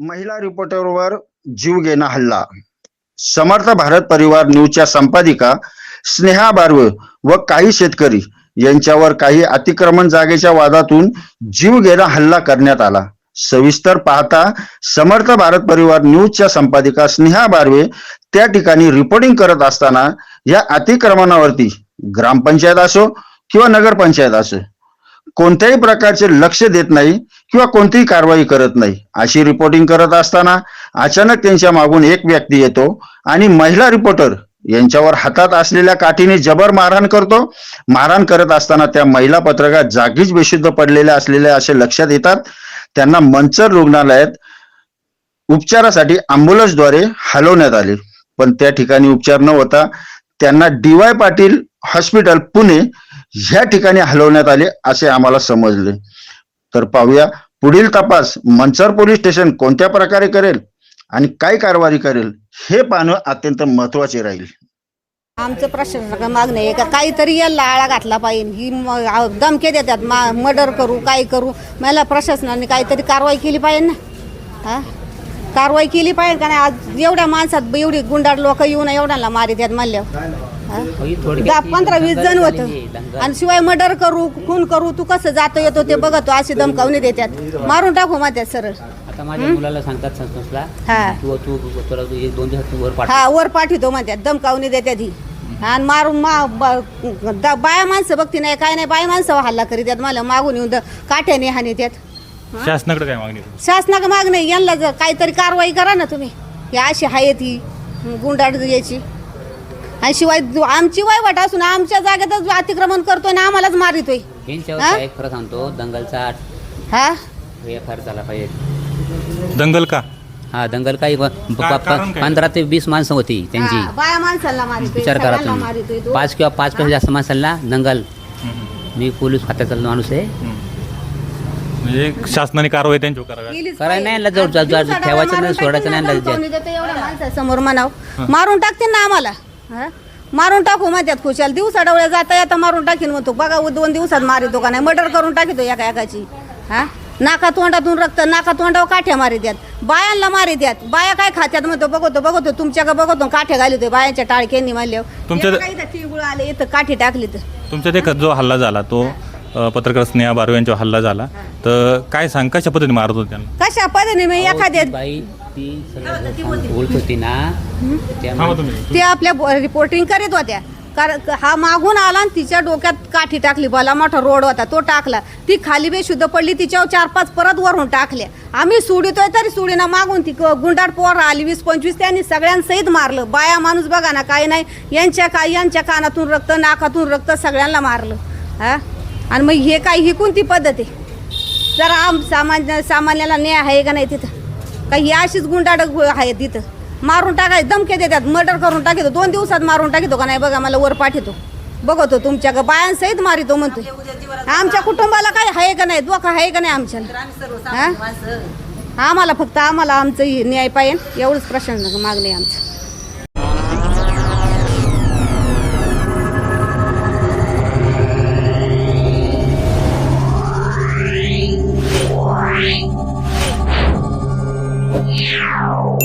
महिला रिपोर्टरवर जीव घेणा हल्ला. समर्थ भारत परिवार न्यूजच्या संपादिका स्नेहा बारवे व काही शेतकरी यांच्यावर काही अतिक्रमण जागेच्या वादातून जीव घेणा हल्ला करण्यात आला. सविस्तर पाहता समर्थ भारत परिवार न्यूजच्या संपादिका स्नेहा बारवे त्या ठिकाणी रिपोर्टिंग करत असताना या अतिक्रमणावरती ग्रामपंचायत असो किंवा नगरपंचायत असो कोणत्याही प्रकारचे लक्ष देत नाही किंवा कोणतीही कारवाई करत नाही. अशी रिपोर्टिंग करत असताना अचानक त्यांच्या मागून एक व्यक्ती येतो आणि महिला रिपोर्टर यांच्यावर हातात असलेल्या काठीने जबर मारहाण करतो. मारहाण करत असताना त्या महिला पत्रकार जागीच बेशुद्ध पडलेल्या असलेल्या असे लक्षात येतात. त्यांना मंचर रुग्णालयात उपचारासाठी अँब्युलन्सद्वारे हलवण्यात आले. पण त्या ठिकाणी उपचार न होता त्यांना D Y Patil hospital Pune ह्या ठिकाणी हलवण्यात आले असे आम्हाला समजले. तर पाहूया. पुढील तपास मंचर पोलीस स्टेशन कोणत्या प्रकारे करेल आणि काय कारवाई करेल हे पाहणं अत्यंत महत्त्वाचे राहील. आमचं प्रशासनाकडे मागणं आहे का? काहीतरी याला आळा घातला पाहिजे. ही म- धमके देतात. मा मर्डर करू काय करू? मला प्रशासनाने काहीतरी कारवाई केली पाहिजे ना? हा? कारवाई केली पाहिजे का नाही? आज एवढ्या माणसात एवढी गुंडाळ लोक येऊन एवढ्याला मारित्यात म्हणल्यावर. दहा पंधरा वीस जण होतं. आणि शिवाय मर्डर करू खून करू तू कसं जातो येतो ते बघतो अशी धमकावणी देतात. मारून टाकू सरळ. आता माझ्या मुलाला सांगतात संस्थेला हा. तू तू तुला तू एक दोन दिवसात तू वर पाठ. हा वर पाठवतो म्हणतात दमकावणी देतात ही. आणि मारून मा ब- द- बाया माणसं बघती नाही काय नाही बाया माणसं हल्ला करीत मला मागून येऊन द- काठ्याने हानी त्यात शासनाकडे काय मागणी आहे? शासनाक मागणं यांना जर काहीतरी कारवाई करा ना तुम्ही. ही अशी आहे ती गुंडाळ याची आणि शिवाय आमची वाईवाट असून आमच्या जागेतच अतिक्रमण करतोय ना आम्हालाच मारितोय. यांच्यावर हा? खरं सांगतो दंगलचा हा? एफ आर झाला पाहिजे. दंगल का? हा दंगल काही ब- ब- का- कारण काय? पंधरा ते वीस माणसं होती त्यांची. हा, बाया माणसाला मारितोय विचार करा सगळ्यांना मारितोय तुम्ही तो. पाच किंवा पाच पेक्षा जास्त माणसांना दंगल. मी पोलीस खात्याचा माणूस आहे. म्हणजे शासनाने कारवाई त्यांच्यावर करावी केलीच करायला नाही पाहिजे. ठेवायचं नाही, मारून सोडायचं नाही, टाकतील ना, लगेच. धमकावणी देते एवढ्या माणसासमोर म्हणाव. मारून टाकतील ना आम्हाला. हा? मारून टाकू म्हणतात खुशाल. दिवसा डवळ्या जाता येता मारून टाकीन म्हणतो. बघा दोन दिवसात मारितो का नाही? मर्डर करून टाकितो एका एकाची. हा? नाका तोंडातून रक्त नाका तोंडावर काठ्या मारी द्यात. बायांना मारी द्यात. बाया काय खात्यात म्हणतो? बघतो बघतो. तुमच्या का बघतो काठ्या घालितोय बायांच्या टाळक्यांनी मारल्यावर. तुमच्या- एका इथं तिळगुळ आले इथं काठी टाकली तर. तुमच्या ते जो हल्ला झाला तो अ, पत्रकार स्नेहा बारवे यांच्यावर हल्ला झाला. तर काय सांग कशा पद्धतीने मारत होते त्यांना? कशा पद्धतीने? मी एखाद्या बाई ती बोलत. होती ना ते आपल्या ब- रिपोर्टिंग करीत होत्या. कारण क- हा मागून आला आणि तिच्या डोक्यात काठी टाकली भला मोठा रोड होता तो टाकला. ती खाली बेशुद्ध पडली तिच्यावर चार पाच परत वरून टाकल्या. आम्ही सोडितोय तरी सोडीना मागून ती क- गुंडाट पोर आली वीस पंचवीस त्यांनी सगळ्यांसहित मारलं. बाया माणूस बघा ना काही नाही. यांच्या काय यांच्या कानातून रक्त नाकातून रक्त सगळ्यांना मारलं. हा? आणि मग हे काय ही कोणती पद्धत आहे? जरा आम सामान्य सामान्याला न्याय आहे का नाही तिथं? काही अशीच गुंडाडक आहे तिथं. मारून टाकाय धमके देतात मर्डर करून टाकतो. दोन दिवसात मारून टाकतो का नाही बघा मला वर पाठवतो बघतो तुमच्या का बायांसहित मारितो म्हणतो आमच्या कुटुंबाला काय आहे का नाही? धोका आहे का नाही आमच्या आम्हाला फक्त आम्हाला आमचं न्याय पाहिजे. एवढंच प्रश्न मागले आमचं. Ciao.